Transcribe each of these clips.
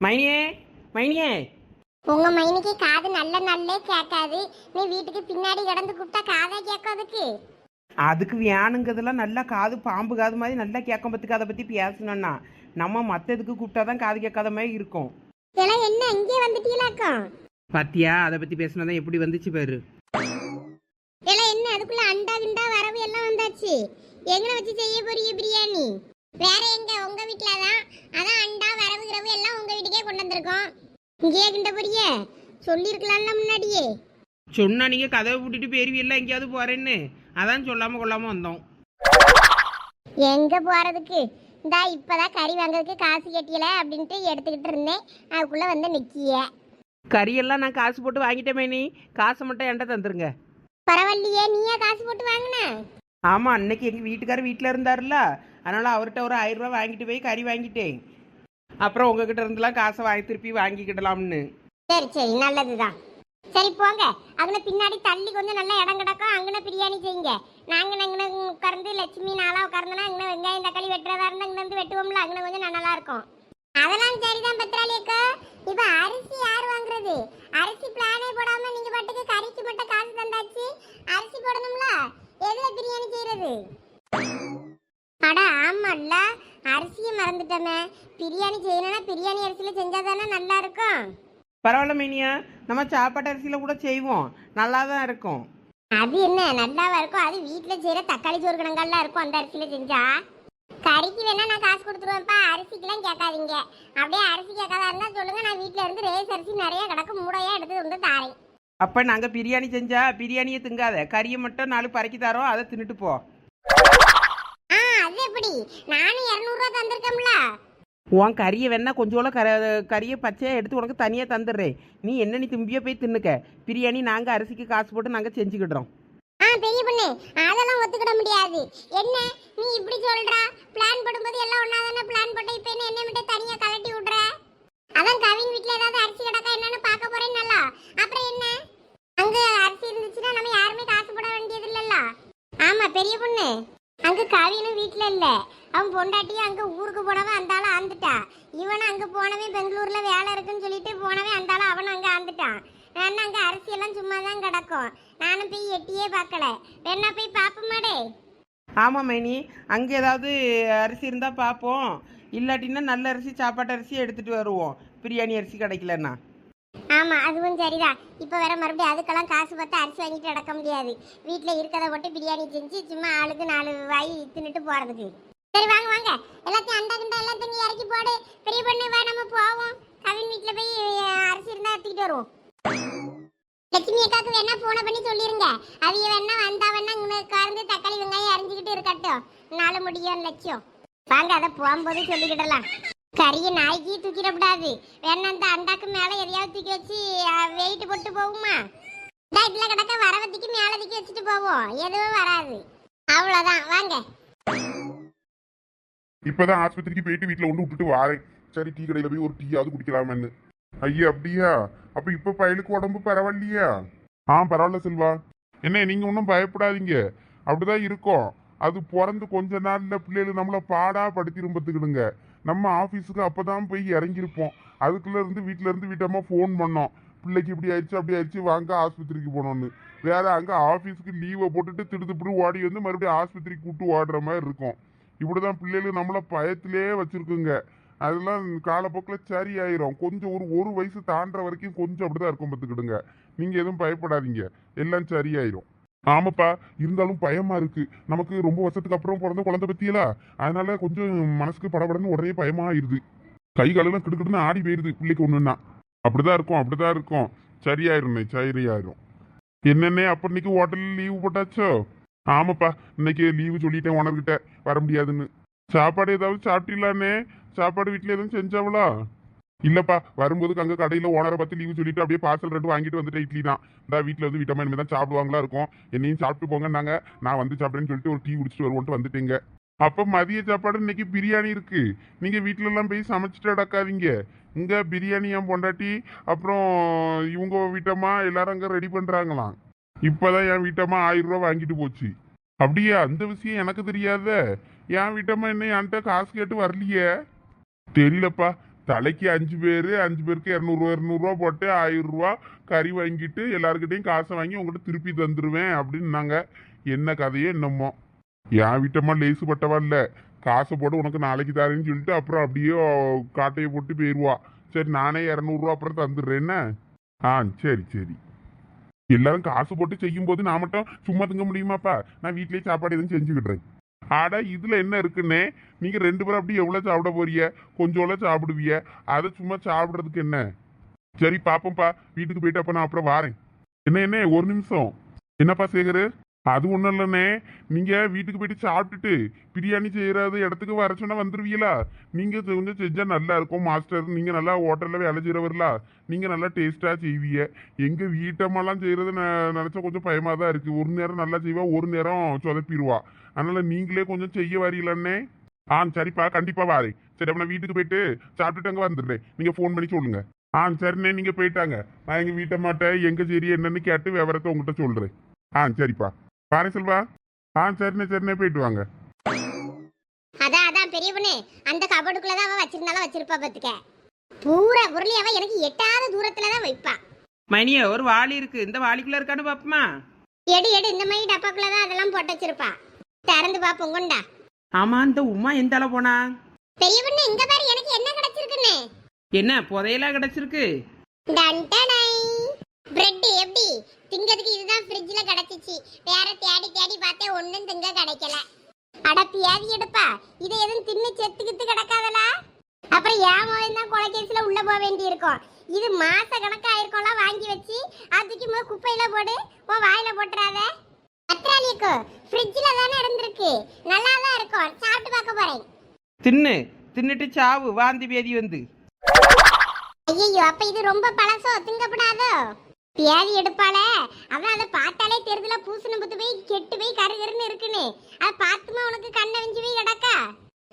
மைனியே மைனியே. உங்க மைனிக்கு காது நல்ல நல்லே கேட்காது. நீ வீட்டுக்கு பின்னாடி கிடந்து கூப்பிட்டா காதே கேட்கும் அதுக்கு? அதுக்கு வேணுங்கிறதெல்லாம் நல்லா காது பாம்பு காது மாதிரி நல்லா கேட்கும் பத்துக்கு. அதை பற்றி பேசணும்னா நம்ம மற்றதுக்கு கூப்பிட்டா தான் காது கேட்காத மாதிரி இருக்கும். இதெல்லாம் என்ன இங்கே வந்துட்டீங்களாக்கும் பாத்தியா அதை பற்றி பேசினா தான் எப்படி வந்துச்சு பாரு. இதெல்லாம் என்ன அதுக்குள்ள அண்டா கிண்டா வரவு எல்லாம் வந்தாச்சு. எங்க வச்சு செய்ய போறீங்க பிரியாணி? வேற எங்க? உங்க வீட்ல தான் அதான் அண்டா வரவு கிரவு எல்லாம் உங்க வீட்டுக்கே கொண்டு வந்திருக்கோம். இங்கேயே கிண்ட போறீங்க சொல்லியிருக்கலாம்ல முன்னாடியே. சொன்னா நீங்கள் கதவை பூட்டிட்டு பேருவியெல்லாம் எங்கேயாவது போகிறேன்னு அதான் சொல்லாமல் கொள்ளாமல் வந்தோம். எங்க போறதுக்கு? இந்தா இப்பதான் கறி வாங்குறதுக்கு காசு கட்டியல அப்படின்ட்டு எடுத்துக்கிட்டு இருந்தேன். அதுக்குள்ள வந்து நிக்கிய. கறியெல்லாம் நான் காசு போட்டு வாங்கிட்டேன் மைனி காசை மட்டும் என்கிட்ட தந்துருங்க. பரவாயில்லையே நீயா காசு போட்டு வாங்கின? ஆமாம் அன்னைக்கு எங்கள் வீட்டுக்காரர் வீட்டில் இருந்தார்ல அதனால் அவர்கிட்ட ஒரு ஆயிரம் வாங்கிட்டு போய் கறி வாங்கிட்டேன். அப்புறம் உங்ககிட்ட இருந்துலாம் காசை வாங்கி திருப்பி வாங்கிக்கிடலாம்னு. சரி சரி நல்லதுதான். சரி போங்க. அதுல பின்னாடி தள்ளி கொஞ்சம் நல்ல இடம் கிடக்கும். அங்கன பிரியாணி செய்யுங்க. நாங்க அங்கன உட்கார்ந்து லட்சுமி நாளா உட்கார்ந்தனா அங்கன வெங்காயம் தக்காளி வெட்டுறதா இருந்தா அங்க வந்து வெட்டுவோம்ல அங்க கொஞ்சம் நல்லா இருக்கும். அதெல்லாம் சரிதான் பத்ராலி அக்கா இப்ப அரிசி யார் வாங்குறது? அரிசி பிளானே போடாம நீங்க பாட்டுக்கு கறிக்கு மட்டும் காசு தந்தாச்சு அரிசி போடணும்ல எதுல பிரியாணி செய்யறது அட ஆமால்ல அரிசியை மறந்துட்டோமே பிரியாணி செய்யணும்னா பிரியாணி அரிசியில செஞ்சாதானே நல்லா இருக்கும் பரவாயில்ல மைனியா. நம்ம சாப்பாட்டு அரிசியில் கூட செய்வோம். நல்லா தான் இருக்கும். அது என்ன? நல்லாவா இருக்கும்? அது வீட்ல செய்யற தக்காளி சோறு கணங்கள்லாம் இருக்கும் அந்த அரிசியில செஞ்சா. கறிக்கு வேணா நான் காசு கொடுத்துருவேன்ப்பா. அரிசிக்கெல்லாம் கேட்காதீங்க. அப்படியே அரிசி கேட்காதா இருந்தா சொல்லுங்க. நான் வீட்ல இருந்து ரேஸ் அரிசி நிறைய கிடக்கு. மூடையா எடுத்து வந்து தாரேன். அப்போ நாங்கள் பிரியாணி செஞ்சா பிரியாணியை திங்காத. கறியை மட்டும் நாலு பறக்கி தரோம். அதை தின்னுட்டு போ. ஆ அது எப்படி? நானும் இரநூறுவா தந்திருக்கேன்ல உன் கறியை வேணா கொஞ்சோல கர கறியை பச்சையாக எடுத்து உனக்கு தனியாக தந்துடுறேன். நீ என்ன நீ திம்பியோ போய் தின்னுக்க. பிரியாணி நாங்கள் அரிசிக்கு காசு போட்டு நாங்கள் செஞ்சுக்கிடுறோம். ஆ பெரிய பொண்ணு அதெல்லாம் ஒத்துக்கிட முடியாது. என்ன? நீ இப்படி சொல்றா? பிளான் போடும்போது எல்லாம் ஒண்ணா தானே பிளான் போட்டு இப்போ என்ன என்ன மட்டும் தனியா கலட்டி விடுற? அதான் கவின் வீட்ல ஏதாவது அரிசி கிடக்கா என்னன்னு பார்க்க போறேன் நல்லா. அப்புறம் என்ன? அங்க அரிசி இருந்துச்சுன்னா நம்ம யாருமே காசு போட வேண்டியது இல்லல்ல. ஆமா பெரிய பொண்ணு. அங்க கவினும் வீட்டில் இல்ல. அவன் பொண்டாட்டியும் அங்க ஊருக்கு போனவன் அந்த ஆளு ஆந்துட்டா இவனும் அங்க பெங்களூர்ல வேலை இருக்குன்னு சொல்லிட்டு போனவன் அந்த ஆளு அவனும் அங்க ஆந்துட்டான். நான் அங்க அரிசி எல்லாம் சும்மா தான் கிடக்கும். நானும் போய் எட்டியே பார்க்கல. வேணா போய் பாப்போமாடே ஆமாம் மைனி. அங்கே ஏதாவது அரிசி இருந்தால் பார்ப்போம். இல்லாட்டின்னா நல்ல அரிசி சாப்பாட்டு அரிசி எடுத்துகிட்டு வருவோம். பிரியாணி அரிசி கிடைக்கலன்னா. ஆமா அதுவும் சரிதான். இப்போ வேற மறுபடியும் அதுக்கெல்லாம் காசு பார்த்து அரிசி வாங்கிட்டு நடக்க முடியாது. வீட்டில் இருக்கிறத போட்டு பிரியாணி செஞ்சு சும்மா ஆளுக்கு நாலு வாய் தின்னுட்டு போறதுக்கு. சரி வாங்க வாங்க. எல்லாத்தையும் அண்டா கிண்டா எல்லாத்தையும் நீ இறக்கி போடு. பெரிய பொண்ணு வா நம்ம போவோம். கவின் வீட்டில் போய் அரிசி இருந்தா எடுத்துக்கிட்டு வருவோம். லட்சுமி அக்காவுக்கு வேணா போன பண்ணி சொல்லிருங்க. அவிய வேணா வந்தா வேணா இங்க உட்கார்ந்து தக்காளி வெங்காயம் அரிஞ்சுக்கிட்டு இருக்கட்டும். நாலு முடியும் லட்சியம். வாங்க அதை போகும்போது சொல்லிக்கிடலாம். கறியை நாய்க்கு தூக்கிடக்கூடாது. வேணா அந்த அண்டாக்கு மேல எதையாவது தூக்கி வச்சு வெயிட் போட்டு போகுமா? இந்த இதில் கிடக்க வரவத்திக்கு மேலே தூக்கி வச்சுட்டு போவோம். எதுவும் வராது. அவ்வளோதான் வாங்க. இப்பதான் ஆஸ்பத்திரிக்கு போயிட்டு வீட்டுல ஒன்று விட்டுட்டு வாரேன். சரி டீ கடையில போய் ஒரு டீயாவது குடிக்கலாமேன்னு. ஐயா அப்படியா? அப்ப இப்ப பயலுக்கு உடம்பு பரவாயில்லையா? ஆ பரவாயில்ல செல்வா. என்ன நீங்க ஒன்றும் பயப்படாதீங்க. அப்படிதான் இருக்கும். அது பிறந்து கொஞ்ச நாள்ல பிள்ளைகள் நம்மள பாடா படுத்திரும் பார்த்துக்கிடுங்க நம்ம ஆபீஸுக்கு அப்பதான் போய் இறங்கியிருப்போம். அதுக்குள்ள இருந்து வீட்டுல இருந்து வீட்டம்மா ஃபோன் பண்ணோம். பிள்ளைக்கு இப்படி ஆயிடுச்சு அப்படி ஆயிடுச்சு வாங்க ஆஸ்பத்திரிக்கு போனோம்னு. வேற அங்க ஆபீஸ்க்கு லீவை போட்டுட்டு திடுத்துப்பிட்டு ஓடி வந்து மறுபடியும் ஆஸ்பத்திரிக்கு கூப்பிட்டு ஓடுற மாதிரி இருக்கும். இப்படிதான் பிள்ளைகள் நம்மள பயத்திலே வச்சிருக்குங்க. அதெல்லாம் காலப்போக்கில் சரி ஆயிரும் கொஞ்சம் ஒரு ஒரு வயசு தாண்டுற வரைக்கும் கொஞ்சம் அப்படிதான் இருக்கும் பார்த்துக்கிடுங்க. நீங்க எதுவும் பயப்படாதீங்க. எல்லாம் சரியாயிரும். ஆமாப்பா இருந்தாலும் பயமா இருக்கு. நமக்கு ரொம்ப வருஷத்துக்கு அப்புறம் பிறந்த குழந்தை பத்தியலா? அதனால கொஞ்சம் மனசுக்கு படபடன்னு உடனே பயமா ஆயிடுது கை காலெல்லாம் கிடுக்கிடுன்னு ஆடி போயிருது பிள்ளைக்கு ஒண்ணுன்னா. அப்படிதான் இருக்கும் அப்படிதான் இருக்கும். சரியாயிரும் சரியாயிரும். என்னென்ன அப்ப இன்னைக்கு ஹோட்டலில் லீவு போட்டாச்சோ? ஆமாப்பா இன்னைக்கு லீவு சொல்லிட்டேன் ஓனர்கிட்ட. வர முடியாதுன்னு. சாப்பாடு ஏதாவது சாப்பிட்டீங்களானே சாப்பாடு வீட்டில் எதுவும் செஞ்சாவளா? இல்லைப்பா வரும்போது அங்கே கடையில் ஓனரை பார்த்து லீவு சொல்லிட்டு அப்படியே பார்சல் ரெண்டு வாங்கிட்டு வந்துட்டேன் இட்லி தான். இந்த வீட்டில் வந்து வீட்டம்மா இனிமேல் தான் சாப்பிடுவாங்களா இருக்கும். என்னையும் சாப்பிட்டு போங்கன்னாங்க. நான் வந்து சாப்பிட்றேன்னு சொல்லிட்டு ஒரு டீ குடிச்சிட்டு வருவோன்ட்டு வந்துட்டேங்க. அப்போ மதிய சாப்பாடு இன்னைக்கு பிரியாணி இருக்கு. நீங்கள் வீட்டிலலாம் போய் சமைச்சிட்டு அடக்காதீங்க இங்கே பிரியாணி என் பொண்டாட்டி அப்புறம் இவங்க வீட்டம்மா எல்லாரும் அங்கே ரெடி பண்ணுறாங்களாம் இப்பதான் என் வீட்டம்மா ஆயிரம் ரூபா வாங்கிட்டு போச்சு. அப்படியா அந்த விஷயம் எனக்கு தெரியாத. என் வீட்டம்மா என்ன என்கிட்ட காசு கேட்டு வரலையே? தெரியலப்பா. தலைக்கு அஞ்சு பேர் அஞ்சு பேருக்கு இரநூறுவா இரநூறுவா போட்டு ஆயிரம் ரூபா கறி வாங்கிட்டு எல்லாருக்கிட்டையும் காசை வாங்கி உங்கள்கிட்ட திருப்பி தந்துடுவேன் அப்படின்னாங்க என்ன கதையே என்னமோ. என் வீட்டம்மா லேசு பட்டவா இல்லை. காசை போட்டு உனக்கு நாளைக்கு தரேன்னு சொல்லிட்டு அப்புறம் அப்படியே காட்டையை போட்டு போயிடுவா சரி நானே இரநூறுவா அப்புறம் தந்துடுறேன்னு ஆ சரி சரி. எல்லாரும் காசு போட்டு செய்யும்போது நான் மட்டும் சும்மா திங்க முடியுமாப்பா? நான் வீட்லயே சாப்பாடு எதுவும் செஞ்சுக்கிட்டுறேன் ஆடா இதுல என்ன இருக்குன்னே? நீங்க ரெண்டு பேரும் அப்படி எவ்வளவு சாப்பிட போறிய கொஞ்சோல சாப்பிடுவிய. அதை சும்மா சாப்பிடுறதுக்கு என்ன? சரி பாப்போம்ப்பா. வீட்டுக்கு போயிட்டு அப்ப நான் அப்புறம் வாரேன். என்ன என்ன? ஒரு நிமிஷம். என்னப்பா சேகரு? அது ஒன்றும் இல்லைண்ணே. நீங்கள் வீட்டுக்கு போயிட்டு சாப்பிட்டுட்டு பிரியாணி செய்யறது இடத்துக்கு வர சொன்னால் வந்துடுவீங்களா நீங்கள் கொஞ்சம் செஞ்சால் நல்லா இருக்கும் மாஸ்டர். நீங்கள் நல்லா ஹோட்டலில் வேலை செய்கிற வரலா நீங்கள் நல்லா டேஸ்ட்டாக செய்வீங்க. எங்கள் வீட்டம்மெல்லாம் செய்கிறது ந- நினச்சா கொஞ்சம் பயமாக தான் இருக்குது ஒரு நேரம் நல்லா செய்வா ஒரு நேரம் சொதப்பிடுவா. அதனால் நீங்களே கொஞ்சம் செய்ய வரீங்களாண்ணே ஆ சரிப்பா. கண்டிப்பாக வாரி சரி அப்ப நான் வீட்டுக்கு போயிட்டு சாப்பிட்டுட்டு அங்கே வந்துடுறேன். நீங்கள் ஃபோன் பண்ணி சொல்லுங்க. ஆ சரிண்ணே. நீங்கள் போயிட்டாங்க. நான் வீட்டை அம்மாகிட்ட எங்கே சரி என்னன்னு கேட்டு விவரத்தை உங்ககிட்ட சொல்கிறேன் ஆ சரிப்பா. பாரு செல்வா ஆ சரிண்ணே சரிண்ணே போயிட்டு வாங்க. அதான் அதான் பெரிய பொண்ணு. அந்த கபடுக்குள்ள தான் அவ வச்சிருந்தாலும் வச்சிருப்பா பாத்துக்க. பூரா பொருளையும் அவ எனக்கு எட்டாத தூரத்துல தான் வைப்பா. மணியே ஒரு வாளி இருக்கு. இந்த வாளிக்குள்ள இருக்கான்னு பாப்போமா? எடு எடு இந்த மாதிரி டப்பாக்குள்ள தான் அதெல்லாம் போட்டு வச்சிருப்பா. திறந்து பாப்போம் கொண்டா. ஆமா இந்த உமா எந்த அளவு போனா? பெரிய பொண்ணு இங்க பாரு எனக்கு என்ன கிடைச்சிருக்குன்னு. என்ன புதையலா கிடைச்சிருக்கு? டன் டடை பிரெட் எப்படி? திங்கிறதுக்கு இதுதான் ஃப்ரிட்ஜ்ல கிடைச்சிச்சு. வேற தேடி தேடி பார்த்தேன் ஒண்ணும் திங்க கிடைக்கல. அட பியாதி எடுப்பா. இதை எதுவும் தின்னு செத்து கித்து கிடக்காதலா அப்புறம் ஏன் மோதல் தான் கொலைகேஸ்ல உள்ள போக வேண்டி இருக்கும் இது மாச கணக்கா ஆயிருக்கோம்லாம் வாங்கி வச்சு. அதுக்கு போது குப்பையில போடு. உன் வாயில போட்டுறாத. பத்ராலியக்கோ ஃப்ரிட்ஜ்ல தானே இருந்திருக்கு. நல்லா தான் இருக்கும். சாப்பிட்டு பார்க்க போறேன். தின்னு. தின்னுட்டு சாவு. வாந்தி பேதி வந்து. ஐயோ அப்ப இது ரொம்ப பழசோ? திங்கப்படாதோ பியாதி எடுப்பாள. அவன் அதை பார்த்தாலே தெருதுல பூசணம் புத்து போய் கெட்டு போய் கரு கருன்னு இருக்குன்னு. அதை பார்த்துமா உனக்கு கண்ணை வெஞ்சு போய் கிடக்கா?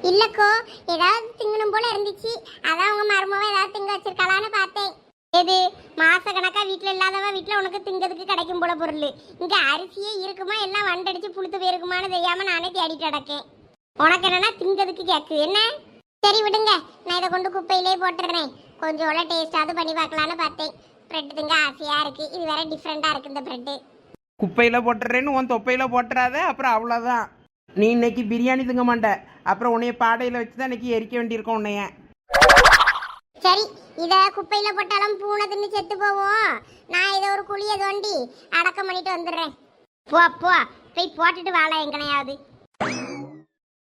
இல்லக்கோ ஏதாவது திங்கணும் போல இருந்துச்சு. அதான் உங்க மருமவ ஏதாவது திங்க வச்சிருக்கலான்னு பார்த்தேன். எது? மாச கணக்கா வீட்டுல இல்லாதவ வீட்டுல உனக்கு திங்கிறதுக்கு கிடைக்கும் போல பொருள். இங்க அரிசியே இருக்குமா? எல்லாம் வண்டடிச்சு புழுத்து போயிருக்குமான்னு தெரியாம நானே தேடிட்டு கிடக்கேன். உனக்கு என்னன்னா திங்கிறதுக்கு கேக்கு. என்ன? சரி விடுங்க. நான் இதை கொண்டு குப்பையிலே போட்டுடுறேன். கொஞ்சம் டேஸ்டாவது பண்ணி பார்க்கலான்னு பார்த்தேன். பிரெட் திங்க ஆசையா இருக்கு. இது வேற டிஃப்ரெண்டா இருக்கு இந்த பிரெட் குப்பையில போட்டுறேன்னு உன் தொப்பையில போட்டுறாத அப்புறம் அவ்வளோதான் நீ இன்னைக்கு பிரியாணி திங்க மாட்ட. அப்புறம் உன்னைய பாடையில் வச்சு தான் இன்னைக்கு எரிக்க வேண்டியிருக்கோம் உன்னைய. சரி இத குப்பையில போட்டாலும் பூனை தின்னு செத்து போவோம். நான் இதை ஒரு குழிய தோண்டி அடக்கம் பண்ணிட்டு வந்துடுறேன். போ போ. போய் போட்டுட்டு வாழ எங்கனையாவது.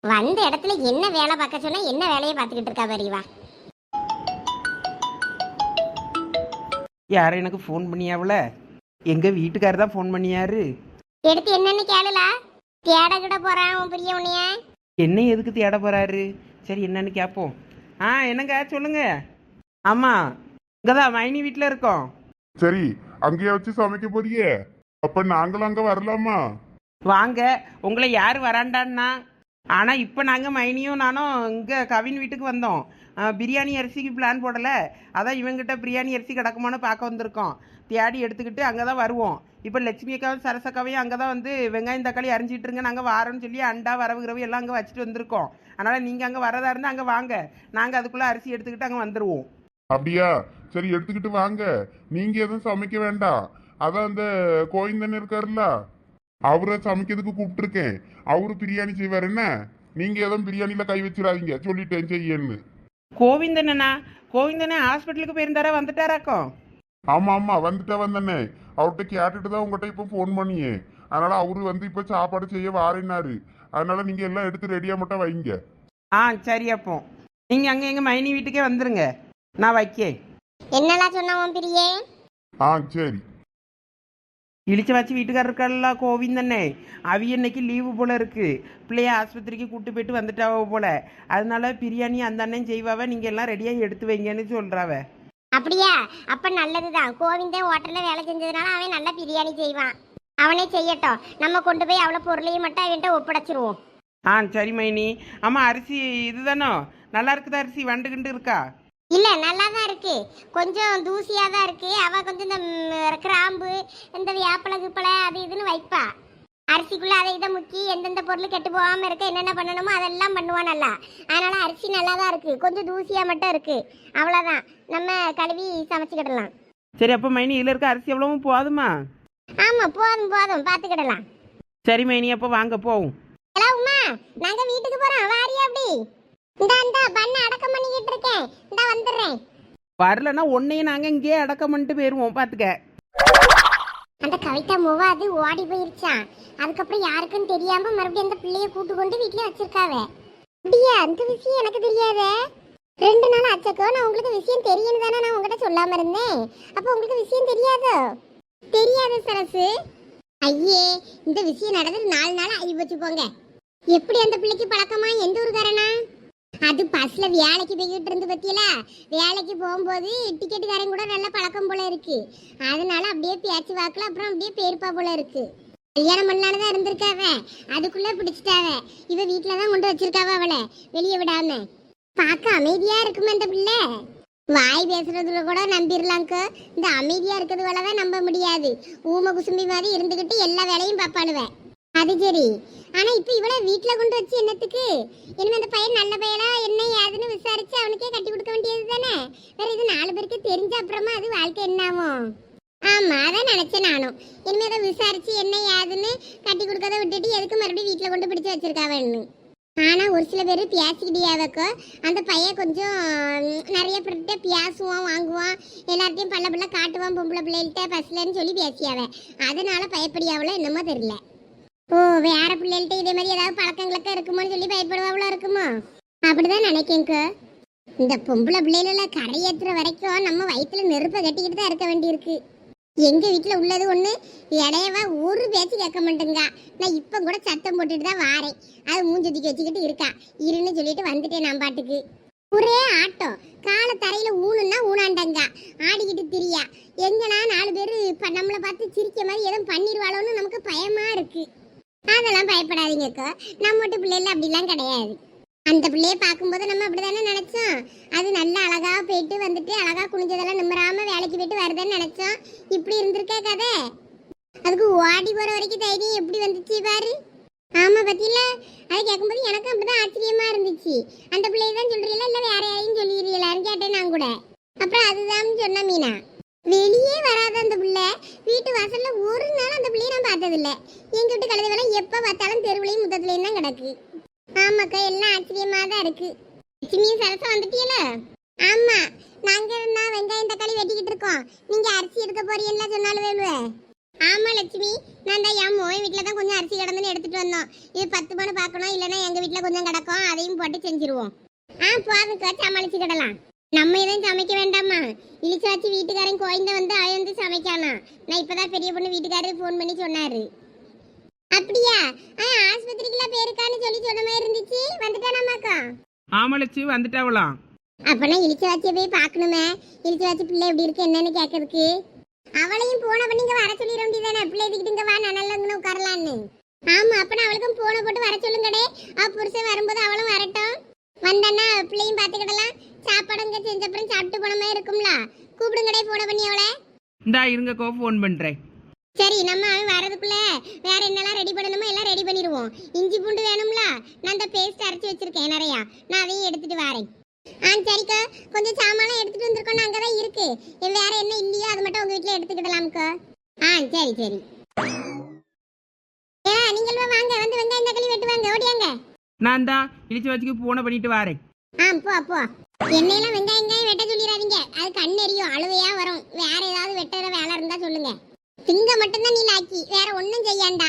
வந்த இடத்துல என்ன வேலை பார்க்க சொன்னா என்ன வேலையை பார்த்துக்கிட்டு இருக்கா பெரியவா யாரும் எனக்கு ஃபோன் பண்ணியாவுல? எங்கள் வீட்டுக்காரர் தான் ஃபோன் பண்ணியாரு. எடுத்து என்னன்னு கேளுலா தேட கிட போறான் உன் பெரிய உன்னைய. என்ன எதுக்கு தேட போறாரு? சரி என்னன்னு கேட்போம் ஆ என்னங்க? சொல்லுங்க. ஆமாம் இங்கே தான் மைனி வீட்டில் இருக்கோம். சரி அங்கேயே வச்சு சமைக்க போறியே? அப்ப நாங்களும் அங்க வரலாமா? வாங்க உங்களை யார் வராண்டான்னா ஆனால் இப்போ நாங்கள் மைனியும் நானும் இங்கே கவின் வீட்டுக்கு வந்தோம். பிரியாணி அரிசிக்கு பிளான் போடலை. அதான் இவங்கிட்ட பிரியாணி அரிசி கிடக்குமான்னு பார்க்க வந்திருக்கோம். தேடி எடுத்துக்கிட்டு அங்கே தான் வருவோம். இப்போ லட்சுமி அக்காவும் சரசக்காவையும் அங்கே தான் வந்து வெங்காயம் தக்காளி அரிஞ்சிட்டு இருங்க நாங்கள் வாரோன்னு சொல்லி அண்டா வரவு கிரவு எல்லாம் அங்கே வச்சுட்டு வந்திருக்கோம். அதனால் நீங்கள் அங்கே வரதா இருந்தால் அங்கே வாங்க. நாங்கள் அதுக்குள்ளே அரிசி எடுத்துக்கிட்டு அங்கே வந்துடுவோம் அப்படியா? சரி எடுத்துக்கிட்டு வாங்க. நீங்கள் எதுவும் சமைக்க வேண்டாம். அதான் அந்த கோயிந்தன் இருக்காருல்ல? அவரை சமைக்கிறதுக்கு கூப்பிட்டுருக்கேன். அவரு பிரியாணி செய்வார் என்ன? நீங்க எதுவும் பிரியாணில கை வச்சிடாதீங்க. சொல்லிட்டேன் செய்யன்னு. கோவிந்தனா கோவிந்தனே ஹாஸ்பிட்டலுக்கு போயிருந்தாரா வந்துட்டாராக்கும் ஆமா ஆமா வந்துட்டா வந்தனே அவர்கிட்ட கேட்டுட்டு தான் உங்ககிட்ட இப்போ ஃபோன் பண்ணியே. அதனால அவரு வந்து இப்போ சாப்பாடு செய்ய வாரேனாரு அதனால நீங்க எல்லாம் எடுத்து ரெடியா மட்டும் வைங்க. ஆ சரி அப்போ. நீங்கள் அங்கே எங்கள் மைனி வீட்டுக்கே வந்துருங்க. நான் வைக்கேன். என்னலாம் சொன்னா உன் பிரியே? ஆ சரி. இழிச்ச வச்சு வீட்டுக்காரர் இருக்கார்ல கோவிந்தண்ணே. அவி இன்னைக்கு லீவு போல இருக்கு. பிள்ளைய ஆஸ்பத்திரிக்கு கூட்டு போயிட்டு வந்துட்டாவ போல. அதனால பிரியாணி அந்த அண்ணன் செய்வாவ நீங்க எல்லாம் ரெடியாக எடுத்து வைங்கன்னு சொல்றாவ. அப்படியா? அப்ப நல்லதுதான். கோவிந்தன் ஹோட்டல்ல வேலை செஞ்சதுனால அவன் நல்ல பிரியாணி செய்வான். அவனே செய்யட்டும். நம்ம கொண்டு போய் அவ்வளோ பொருளையும் மட்டும் அவன்கிட்ட ஒப்படைச்சிருவோம். ஆ சரி மைனி. ஆமா அரிசி இதுதானோ? நல்லா இருக்குதா அரிசி? வண்டுகிண்டு இருக்கா? இல்ல நல்லா தான் இருக்கு. கொஞ்சம் தூசியா தான் இருக்கு. அவ கொஞ்சம் இந்த கிராம்பு இந்த வேப்பலை கிப்பலை அது இதுன்னு வைப்பா. அரிசிக்குள்ள அதை இதை முக்கி எந்தெந்த பொருள் கெட்டு போகாம இருக்க என்னென்ன பண்ணணுமோ அதெல்லாம் பண்ணுவான் நல்லா. அதனால அரிசி நல்லா தான் இருக்கு. கொஞ்சம் தூசியா மட்டும் இருக்கு. அவ்வளோதான் நம்ம கழுவி சமைச்சுக்கிடலாம். சரி அப்போ மைனி இதில் இருக்க அரிசி எவ்வளவும் போதுமா? ஆமா போதும் போதும். பார்த்துக்கிடலாம் சரி மைனி அப்போ வாங்க போவோம். ஹலோ உமா நாங்க வீட்டுக்கு போறோம். வாரியா அப்படி? இந்தா இந்தா பண்ண அடக்கம் பண்ணிக்கிட்டு இருக்கேன். இந்தா வந்துடுறேன். வரலன்னா ஒன்னையும் நாங்கள் இங்கேயே அடக்கம் பண்ணிட்டு போயிடுவோம் பார்த்துக்க அந்த கவிதா மூவா அது ஓடி போயிருச்சான் அதுக்கப்புறம் யாருக்கும் தெரியாம மறுபடியும் அந்த பிள்ளைய கூட்டு கொண்டு வீட்லயே வச்சிருக்காவ? அப்படியா? அந்த விஷயம் எனக்கு தெரியாதே. ரெண்டு நாள் ஆச்சக்கோ நான் உங்களுக்கு விஷயம் தெரியும் தானே நான் உங்ககிட்ட சொல்லாம இருந்தேன். அப்போ உங்களுக்கு விஷயம் தெரியாதோ? தெரியாது சரசு. ஐயே இந்த விஷயம் நடந்து நாலு நாள் ஆகி போச்சு போங்க. எப்படி அந்த பிள்ளைக்கு பழக்கமா? எந்த ஊருக்காரனா? அது பஸ்ல வேலைக்கு போய்கிட்டு இருந்து பத்தியில? வேலைக்கு போகும்போது டிக்கெட் காரங்க கூட நல்ல பழக்கம் போல இருக்கு. அதனால அப்படியே பேச்சு வாக்குல அப்புறம் அப்படியே பேருப்பா போல இருக்கு. கல்யாணம் பண்ணாலும் தான் இருந்திருக்காவ. அதுக்குள்ள பிடிச்சிட்டாவ. இவ வீட்டில் தான் கொண்டு வச்சிருக்காவ அவளை. வெளியே விடாம. பார்க்க அமைதியா இருக்குமே அந்த பிள்ளை? வாய் பேசுறதுல கூட நம்பிடலாங்க இந்த அமைதியா இருக்கிறது தான் நம்ப முடியாது. ஊம குசும்பி மாதிரி இருந்துகிட்டு எல்லா வேலையும் பாப்பாளுவேன் அது சரி. ஆனா இப்ப இவள வீட்ல கொண்டு வச்சு என்னத்துக்கு? இனிமே அந்த பையன் நல்ல பையனா என்ன ஏதுன்னு விசாரிச்சு அவனுக்கே கட்டி கொடுக்க வேண்டியது தானே? வேற இது நாலு பேருக்கு தெரிஞ்ச அப்புறமா அது வாழ்க்கை என்னாகும் ஆமா அதான் நினைச்சேன் நானும். இனிமே அதை விசாரிச்சு என்ன ஏதுன்னு கட்டி கொடுக்கறத விட்டுட்டு எதுக்கு மறுபடியும் வீட்ல கொண்டு பிடிச்சு வச்சிருக்காவன்னு ஆனா ஒரு சில பேர் பேசிக்கிட்டியாவக்கோ அந்த பையன் கொஞ்சம் நிறைய பேர்கிட்ட பேசுவான் வாங்குவான். எல்லார்ட்டையும் பல்ல பல்ல காட்டுவான் பொம்பளை பிள்ளைகிட்ட பஸ்லன்னு சொல்லி பேசியாவ. அதனால பயப்படியாவளோ என்னமோ தெரியல. ஓ வேற பிள்ளைகள்ட்ட இதே மாதிரி ஏதாவது பழக்கங்களுக்கு இருக்குமோன்னு சொல்லி பயப்படுவாவில் இருக்குமோ? அப்படிதான் நினைக்கேங்க இந்த பொம்பளை பிள்ளைகள கரையேற்றுற வரைக்கும் நம்ம வயிற்றுல நெருப்பை கட்டிக்கிட்டு தான் இருக்க வேண்டியிருக்கு. எங்க வீட்டில் உள்ளது ஒன்று இடையவா ஒரு பேச்சு கேட்க மாட்டேங்க. நான் இப்போ கூட சத்தம் போட்டுட்டு தான் வாரேன். அது மூஞ்சுதிக்கு வச்சுக்கிட்டு இருக்கா. இருன்னு சொல்லிட்டு வந்துட்டேன் நான் பாட்டுக்கு. ஒரே ஆட்டம். காலை தரையில் ஊனுன்னா ஊனாண்டங்க. ஆடிக்கிட்டு திரியா. எங்கன்னா நாலு பேர் இப்போ நம்மளை பார்த்து சிரிக்க மாதிரி எதுவும் பண்ணிடுவாளோன்னு நமக்கு பயமாக இருக்குது அதெல்லாம் பயப்படாதீங்கக்கா நம்ம வீட்டு பிள்ளைல அப்படிலாம் கிடையாது. அந்த பிள்ளைய பார்க்கும்போது நம்ம அப்படிதானே நினைச்சோம். அது நல்லா அழகா போயிட்டு வந்துட்டு அழகா குனிஞ்சதெல்லாம் நிம்மராம வேலைக்கு போயிட்டு வருதுன்னு நினைச்சோம். இப்படி இருந்திருக்கே கதை. அதுக்கு ஓடி போற வரைக்கும் தைரியம் எப்படி வந்துச்சு பாரு. ஆமா பத்தியில? அதை கேட்கும்போது எனக்கும் அப்படிதான் ஆச்சரியமா இருந்துச்சு. அந்த பிள்ளைய தான் சொல்றீங்களா? இல்ல வேற யாரையும் சொல்லிடுறீங்களான்னு கேட்டேன் நான் கூட. அப்புறம் அதுதான் சொன்ன மீனா. வெளியே வராத அந்த பிள்ளை. வீட்டு வாசல்ல ஒரு நாள் அந்த பிள்ளைய நான் பார்த்ததில்ல. எங்க வீட்டு கழுதைவெல்லாம் எப்ப பார்த்தாலும் தெருவுலையும் முத்தத்துலையும் தான் கிடக்கு. ஆமாக்கா எல்லாம் ஆச்சரியமா தான் இருக்கு. லட்சுமியும் சரசம் வந்துட்டீல ஆமா நாங்க இருந்தா வெங்காயம் தக்காளி வெட்டிக்கிட்டு இருக்கோம். நீங்க அரிசி எடுக்க போறீங்களா சொன்னாலும் வேலுவ ஆமா லட்சுமி நான் தான் என் மோய் வீட்டுல தான் கொஞ்சம் அரிசி கிடந்துன்னு எடுத்துட்டு வந்தோம். இது பத்து மணி பார்க்கணும் இல்லைன்னா எங்க வீட்டுல கொஞ்சம் கிடக்கும் அதையும் போட்டு செஞ்சிருவோம். ஆ போதுக்கா சமாளிச்சுக்கிடலாம். நம்ம எதுவும் சமைக்க வேண்டாமா? இழிச்சாச்சு வீட்டுக்காரன் கோயந்த வந்து அவன் வந்து சமைக்கானா? நான் இப்பதான் பெரிய பொண்ணு வீட்டுக்காரரு ஃபோன் பண்ணி சொன்னாரு. அப்படியா? ஆ ஆஸ்பத்திரிக்குலாம் போயிருக்கான்னு சொல்லி சொன்ன மாதிரி இருந்துச்சு. வந்துட்டானாமாக்கா ஆமலச்சு வந்துட்டாவலாம் அப்பனா இழிச்சவாச்சியை போய் பார்க்கணுமே. இழிச்சவாச்சி பிள்ளை எப்படி இருக்கு என்னன்னு கேட்கறதுக்கு. அவளையும் போன பண்ணி இங்க வர சொல்லிட வேண்டியதானே பிள்ளை இதுக்கிட்டு இங்க வா நல்லா உட்காரலான்னு. ஆமா அப்பனா அவளுக்கும் போன போட்டு வர சொல்லுங்கடே. அவ புருஷன் வரும்போது அவளும் வரட்டும். வந்தான்னா பிள்ளையும் பார்த்துக்கிடலாம். சாப்பாடு இங்க செஞ்ச அப்புறம் சாப்பிட்டு போன மாதிரி இருக்கும்ல. கூப்பிடுங்கடே போன பண்ணி அவளை. இந்தா இருங்கக்கோ ஃபோன் பண்ணுறேன் சரி நம்ம அவன் வரதுக்குள்ள வேற என்னெல்லாம் ரெடி பண்ணணுமோ எல்லாம் ரெடி பண்ணிடுவோம். இஞ்சி பூண்டு வேணும்ல நான் அந்த பேஸ்ட் அரைச்சி வச்சிருக்கேன் நிறையா. நான் அதையும் எடுத்துட்டு வரேன். ஆ சரிக்கா. கொஞ்சம் சாமான்லாம் எடுத்துட்டு வந்திருக்கோம் அங்கே தான் இருக்கு வேற என்ன இல்லையோ அது மட்டும் உங்க வீட்டில் எடுத்துக்கிடலாம்க்கா. ஆ சரி சரி. ஏ நீங்களும் வாங்க. வந்து வெங்காயம் தக்காளி வெட்டுவாங்க. ஓடியாங்க. நான் தான் இழிச்சு வச்சுக்கு பூனை பண்ணிட்டு வரேன். ஆ போ போ. எண்ணெயெல்லாம் வெங்காயம் வெங்காயம் வெட்ட சொல்லிடாதீங்க. அது கண் எரியும் அழுவையா வரும். வேற ஏதாவது வெட்டுற வேலை இருந்தா சொல்லுங்க. திங்க மட்டும்தான் நீ லாக்கி. வேற ஒன்றும் செய்யாண்டா.